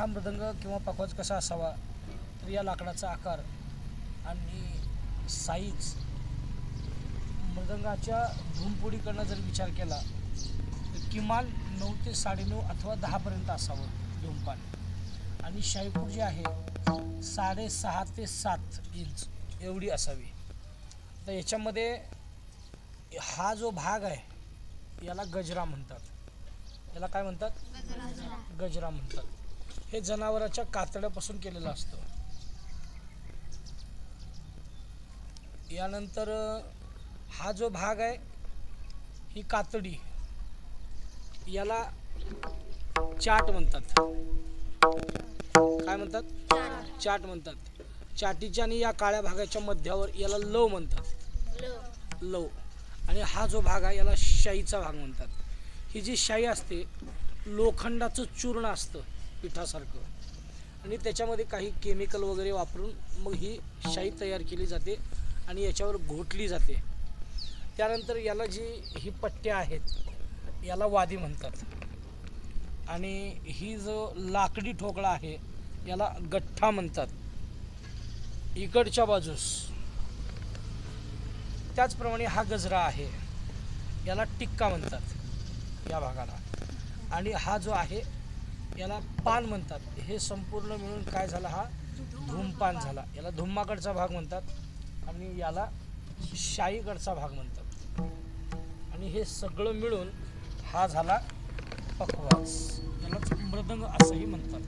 हा मृदंग किंवा पखवाज कसा असावा तर या लाकडाचा आकार आणि साईज मृदंगाच्या धूमपुडीकडनं जर विचार केला तर किमान नऊ ते साडेनऊ अथवा दहापर्यंत असावं धूमपान. आणि शाईपूर जी आहे साडेसहा ते सात इंच एवढी असावी. तर याच्यामध्ये हा जो भाग आहे याला गजरा म्हणतात. याला काय म्हणतात? गजरा म्हणतात. हे जनावराच्या कातड्यापासून केलेलं असतं. यानंतर हा जो भाग आहे ही कातडी याला चाट म्हणतात. काय म्हणतात? चाट म्हणतात. चाटीच्या आणि या काळ्या भागाच्या मध्यावर याला लव म्हणतात. लव. आणि हा जो भाग आहे याला शाईचा भाग म्हणतात. ही जी शाई असते लोखंडाचं चूर्ण असतं. पिठासारखं. आणि त्याच्यामध्ये काही केमिकल वगैरे वापरून मग ही शाई तयार केली जाते आणि याच्यावर घोटली जाते. त्यानंतर याला जी ही पट्ट्या आहेत याला वादी म्हणतात. आणि ही जो लाकडी ठोकळा आहे याला गठ्ठा म्हणतात. इकडच्या बाजूस. त्याचप्रमाणे हा गजरा आहे याला टिक्का म्हणतात या भागाला. आणि हा जो आहे याला पान म्हणतात. हे संपूर्ण मिळून काय झाला हा? धूमपान झाला. याला धुम्माकडचा भाग म्हणतात आणि याला शाईकडचा भाग म्हणतात. आणि हे सगळं मिळून हा झाला पखवाज यालाच मृदंग असंही म्हणतात.